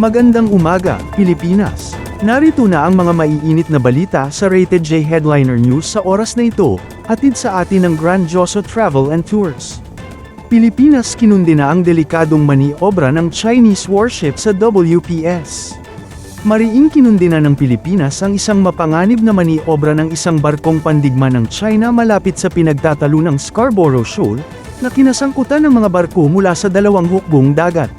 Magandang umaga, Pilipinas. Narito na ang mga maiinit na balita sa Rated J Headliner News sa oras na ito, hatid sa atin ng Grandioso Travel and Tours. Pilipinas kinundi na ang delikadong maniobra ng Chinese warship sa WPS. Mariing kinundi na ng Pilipinas ang isang mapanganib na maniobra ng isang barkong pandigma ng China malapit sa pinagtatalo ng Scarborough Shoal, na kinasangkutan ng mga barko mula sa dalawang hukbong dagat.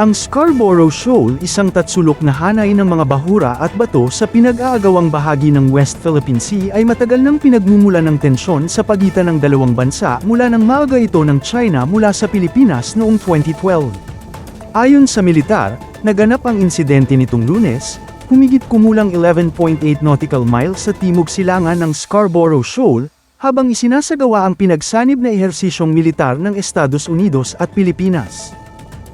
Ang Scarborough Shoal isang tatsulok na hanay ng mga bahura at bato sa pinag-aagawang bahagi ng West Philippine Sea ay matagal nang pinagmumula ng tensyon sa pagitan ng dalawang bansa mula nang maaga ito ng China mula sa Pilipinas noong 2012. Ayon sa militar, naganap ang insidente nitong lunes, humigit kumulang 11.8 nautical miles sa timog silangan ng Scarborough Shoal, habang isinasagawa ang pinagsanib na ehersisyong militar ng Estados Unidos at Pilipinas.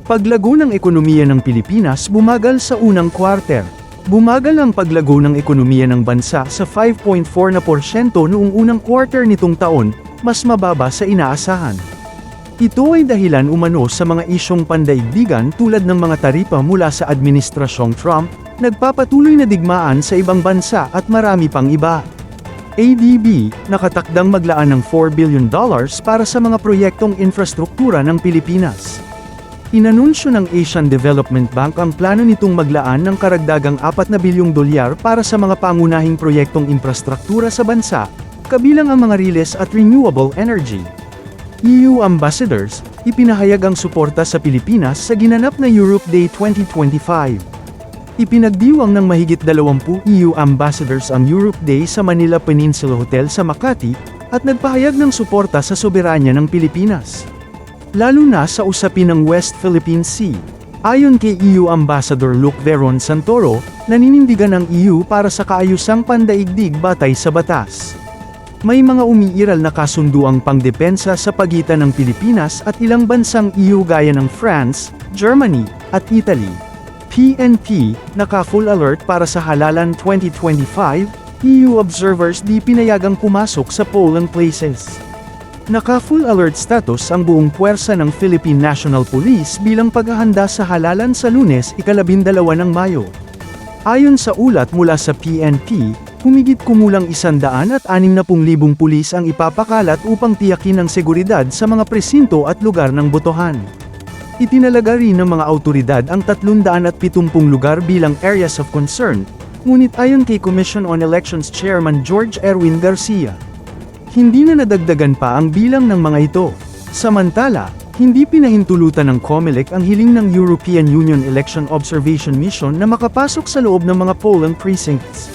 Paglago ng ekonomiya ng Pilipinas bumagal sa unang quarter. Bumagal ang paglago ng ekonomiya ng bansa sa 5.4 na porsyento noong unang quarter nitong taon, mas mababa sa inaasahan. Ito ay dahilan umano sa mga isyong pandaigdigan tulad ng mga taripa mula sa Administrasyong Trump, nagpapatuloy na digmaan sa ibang bansa at marami pang iba. ADB, nakatakdang maglaan ng $4 billion para sa mga proyektong infrastruktura ng Pilipinas. Inanunsyo ng Asian Development Bank ang plano nitong maglaan ng karagdagang 4 na bilyong dolyar para sa mga pangunahing proyektong infrastruktura sa bansa, kabilang ang mga riles at renewable energy. EU ambassadors, ipinahayag ang suporta sa Pilipinas sa ginanap na Europe Day 2025. Ipinagdiwang ng mahigit 20 EU ambassadors ang Europe Day sa Manila Peninsula Hotel sa Makati, at nagpahayag ng suporta sa soberanya ng Pilipinas. Lalo na sa usapin ng West Philippine Sea. Ayon kay EU Ambassador Luke Veron Santoro, naninindigan ang EU para sa kaayusang pandaigdig batay sa batas. May mga umiiral na kasunduang pangdepensa sa pagitan ng Pilipinas at ilang bansang EU gaya ng France, Germany, at Italy. PNP, naka-full alert para sa halalan 2025, EU observers di pinayagang pumasok sa polling places. Naka-full alert status ang buong puwersa ng Philippine National Police bilang paghahanda sa halalan sa lunes ikalabindalawa ng Mayo. Ayon sa ulat mula sa PNP, humigit kumulang isandaan at anim na pung libong pulis ang ipapakalat upang tiyakin ang seguridad sa mga presinto at lugar ng botohan. Itinalaga rin ng mga autoridad ang 370 lugar bilang areas of concern, ngunit ayon kay Commission on Elections Chairman George Erwin Garcia, hindi na nadagdagan pa ang bilang ng mga ito. Samantala, hindi pinahintulutan ng COMELEC ang hiling ng European Union Election Observation Mission na makapasok sa loob ng mga polling precincts.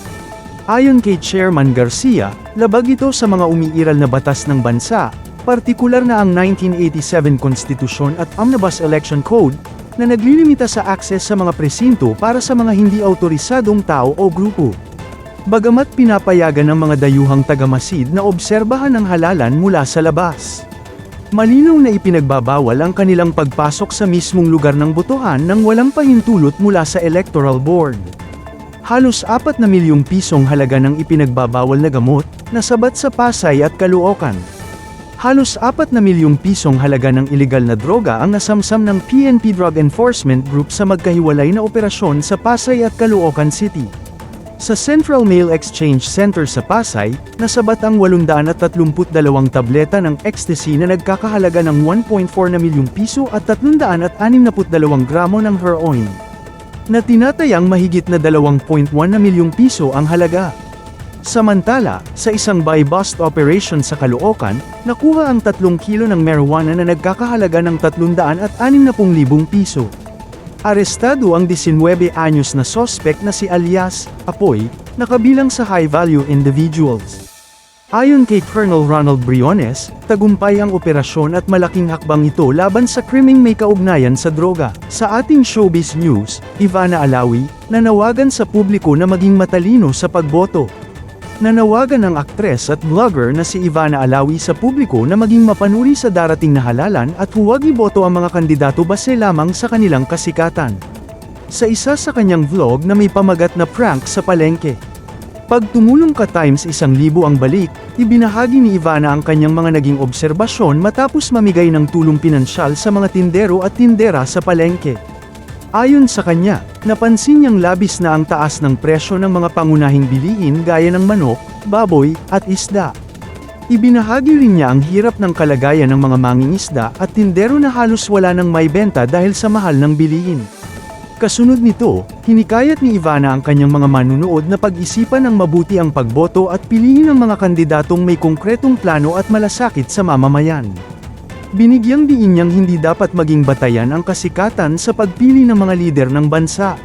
Ayon kay Chairman Garcia, labag ito sa mga umiiral na batas ng bansa, partikular na ang 1987 Konstitusyon at Omnibus Election Code, na naglilimita sa akses sa mga presinto para sa mga hindi autorisadong tao o grupo. Bagamat pinapayagan ng mga dayuhang tagamasid na obserbahan ang halalan mula sa labas. Malinaw na ipinagbabawal ang kanilang pagpasok sa mismong lugar ng botohan nang walang pahintulot mula sa Electoral Board. Halos 4 na milyong pisong halaga ng ipinagbabawal na gamot, nasabat sa Pasay at Caloocan. Halos 4 na milyong pisong halaga ng ilegal na droga ang nasamsam ng PNP Drug Enforcement Group sa magkahiwalay na operasyon sa Pasay at Caloocan City. Sa Central Mail Exchange Center sa Pasay, nasabat ang 832 tableta ng ecstasy na nagkakahalaga ng 1.4 na milyong piso at 362 gramo ng heroin. Na tinatayang mahigit na 2.1 na milyong piso ang halaga. Samantala, sa isang buy-bust operation sa Caloocan, nakuha ang 3 kilo ng marijuana na nagkakahalaga ng 360,000 piso. Arestado ang 19 anyos na sospek na si alias, Apoy, na kabilang sa high-value individuals. Ayon kay Colonel Ronald Briones, tagumpay ang operasyon at malaking hakbang ito laban sa krimeng may kaugnayan sa droga. Sa ating showbiz news, Ivana Alawi, nanawagan sa publiko na maging matalino sa pagboto. Nanawagan ng aktres at vlogger na si Ivana Alawi sa publiko na maging mapanuri sa darating na halalan at huwag iboto ang mga kandidato base lamang sa kanilang kasikatan. Sa isa sa kanyang vlog na may pamagat na prank sa palengke. Pag tumulong ka times isang libo ang balik, ibinahagi ni Ivana ang kanyang mga naging obserbasyon matapos mamigay ng tulong pinansyal sa mga tindero at tindera sa palengke. Ayon sa kanya, Napansin niyang labis na ang taas ng presyo ng mga pangunahing bilihin gaya ng manok, baboy, at isda. Ibinahagi rin niya ang hirap ng kalagayan ng mga mangingisda at tindero na halos wala nang may benta dahil sa mahal ng bilihin. Kasunod nito, hinikayat ni Ivana ang kanyang mga manunood na pag-isipan ng mabuti ang pagboto at piliin ang mga kandidatong may konkretong plano at malasakit sa mamamayan. Binigyang diin niyang hindi dapat maging batayan ang kasikatan sa pagpili ng mga lider ng bansa.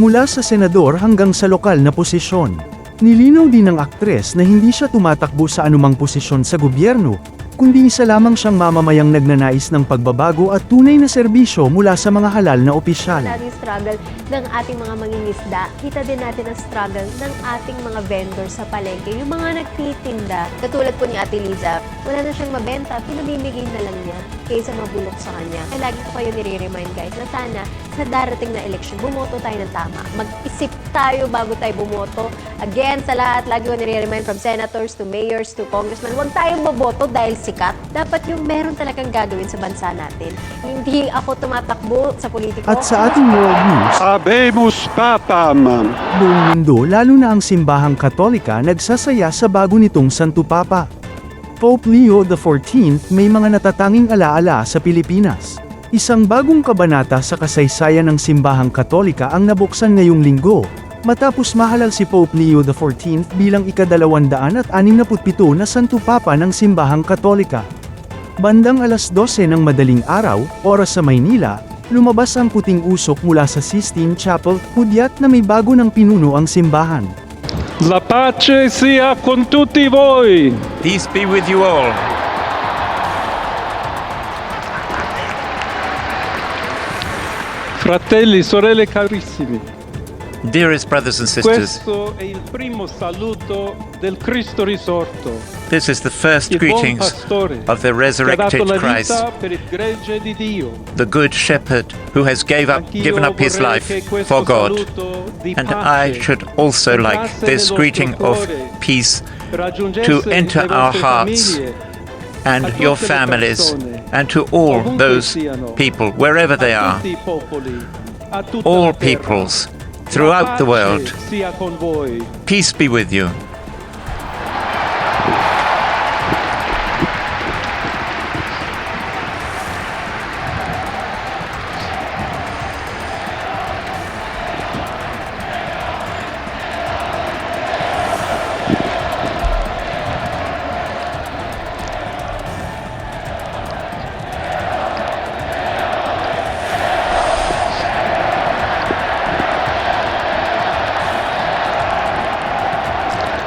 Mula sa senador hanggang sa lokal na posisyon. Nilinaw din ng aktres na hindi siya tumatakbo sa anumang posisyon sa gobyerno, kundi isa lamang siyang mamamayang nagnanais ng pagbabago at tunay na serbisyo mula sa mga halal na opisyal. natin struggle ng ating mga mangingisda. Kita din natin ang struggle ng ating mga vendors sa palengke. Yung mga nagtitinda, katulad po ni Ate Liza, wala na siyang mabenta, pinamimigay na lang niya kaysa mabulok sa kanya. Kaya lagi ko kayo nire-remind guys na sana sa darating na election, bumoto tayo ng tama. Mag-isip tayo bago tayo bumoto. Again, sa lahat, lagi ko nire-remind from senators to mayors to congressmen, huwag tayong boboto dahil sikat. Dapat yung meron talagang gagawin sa bansa natin. Hindi ako tumatakbo sa politiko. At sa ating world news, Habemus Papam. buong mundo lalo na ang simbahang katolika nagsasaya sa bago nitong Santo Papa. Pope Leo XIV may mga natatanging alaala sa Pilipinas. Isang bagong kabanata sa kasaysayan ng simbahang katolika ang nabuksan ngayong linggo, matapos mahalal si Pope Leo XIV bilang ikadalawandaan at 67 na Santo Papa ng simbahang katolika. Bandang alas 12 ng madaling araw, oras sa Maynila, lumabas ang puting usok mula sa Sistine Chapel, hudyat na may bago ng pinuno ang simbahan. La pace sia con tutti voi. Peace be with you all. Fratelli, sorelle carissimi, Dearest brothers and sisters, questo è il primo saluto del Cristo risorto, this is the first greetings of the che ha dato resurrected Christ, vita per il gregge di Dio. the Good Shepherd who has gave up, given up his life for God. And I should also like this greeting of peace to enter our hearts and a your tutte le families persone, and to all ovunque those siano, people, wherever they a are, tutti i popoli, a tutta all la terra. peoples La throughout the pace world. sia con voi. Peace be with you.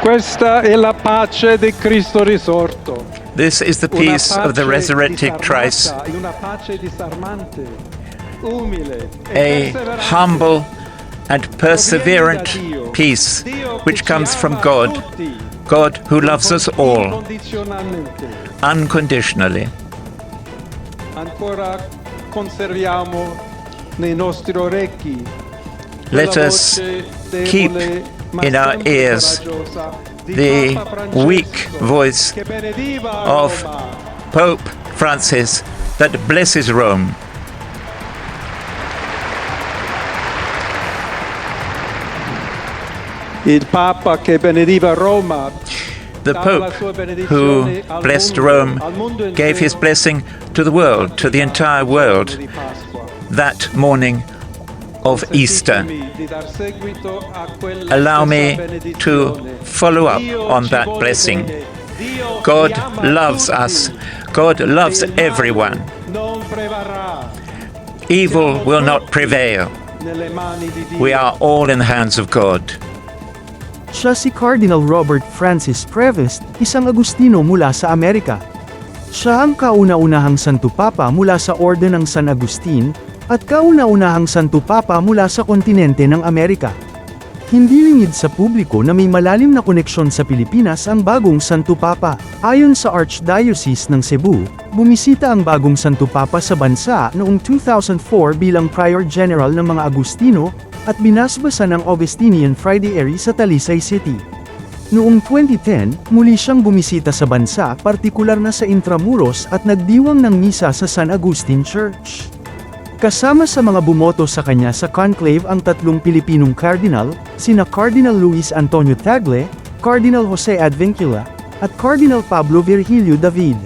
Questa è la pace di Cristo risorto. This is the peace of the resurrected Christ. A humble and perseverant peace which comes from God, God who loves us all unconditionally. Let us keep in our ears, the weak voice of Pope Francis that blesses Rome. The Pope who blessed Rome gave his blessing to the world, to the entire world, that morning of Easter. Allow me to follow up on that blessing. God loves us. God loves everyone. Evil will not prevail. We are all in the hands of God. Siya si Cardinal Robert Francis Prevost, isang Agustino mula sa Amerika. Siya ang kauna-unahang Santo Papa mula sa Orden ng San Agustin, at kauna-unahang Santo Papa mula sa kontinente ng Amerika. Hindi lingid sa publiko na may malalim na koneksyon sa Pilipinas ang bagong Santo Papa. Ayon sa Archdiocese ng Cebu, bumisita ang bagong Santo Papa sa bansa noong 2004 bilang Prior General ng mga Agustino, at binasbasa ng Augustinian Friday Airy sa Talisay City. Noong 2010, muli siyang bumisita sa bansa, partikular na sa Intramuros at nagdiwang ng misa sa San Agustin Church. Kasama sa mga bumoto sa kanya sa conclave ang tatlong Pilipinong cardinal, sina Cardinal Luis Antonio Tagle, Cardinal Jose Advincula, at Cardinal Pablo Virgilio David.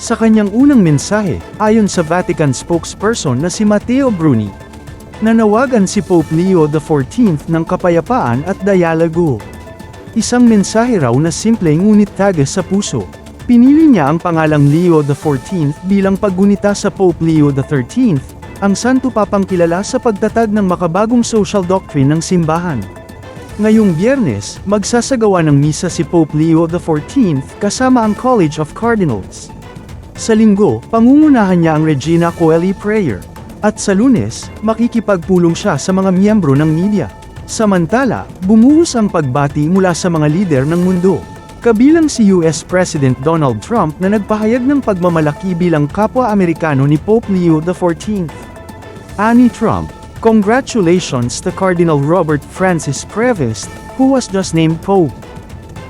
Sa kanyang unang mensahe, ayon sa Vatican spokesperson na si Matteo Bruni, nanawagan si Pope Leo XIV ng kapayapaan at dialogo. Isang mensahe raw na simple ngunit tagas sa puso. Pinili niya ang pangalang Leo XIV bilang paggunita sa Pope Leo XIII, ang santo papang kilala sa pagtatag ng makabagong social doctrine ng simbahan. Ngayong biyernes, magsasagawa ng misa si Pope Leo XIV kasama ang College of Cardinals. Sa linggo, pangungunahan niya ang Regina Coeli Prayer. At sa lunes, makikipagpulong siya sa mga miyembro ng media. Samantala, bumuhos ang pagbati mula sa mga lider ng mundo. Kabilang si US President Donald Trump na nagpahayag ng pagmamalaki bilang kapwa-Amerikano ni Pope Leo XIV. Ani Trump, congratulations to Cardinal Robert Francis Prevost, who was just named Pope.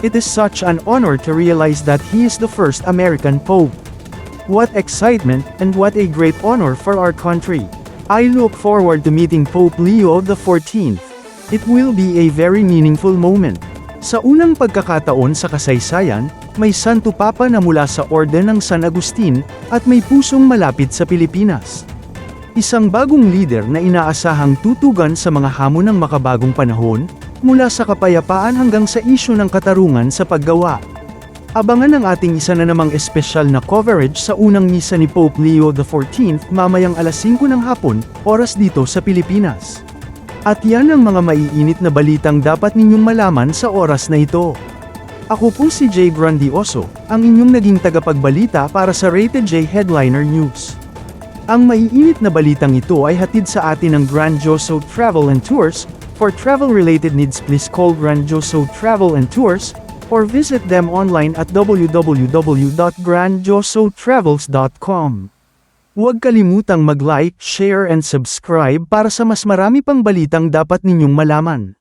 It is such an honor to realize that he is the first American Pope. What excitement, and what a great honor for our country. I look forward to meeting Pope Leo XIV. It will be a very meaningful moment. Sa unang pagkakataon sa kasaysayan, may Santo Papa na mula sa Orden ng San Agustin, at may pusong malapit sa Pilipinas. Isang bagong leader na inaasahang tutugan sa mga hamon ng makabagong panahon, mula sa kapayapaan hanggang sa isyu ng katarungan sa paggawa. Abangan ang ating isa na namang espesyal na coverage sa unang misa ni Pope Leo XIV mamayang alas 5 ng hapon, oras dito sa Pilipinas. At yan ang mga maiinit na balitang dapat ninyong malaman sa oras na ito. Ako po si Jay Grandioso, ang inyong naging tagapagbalita para sa Rated J Headliner News. Ang maiinit na balitang ito ay hatid sa atin ng Grandioso Travel and Tours. For travel-related needs please call Grandioso Travel and Tours, or visit them online at www.grandiosotravels.com. Huwag kalimutang mag-like, share and subscribe para sa mas marami pang balitang dapat ninyong malaman.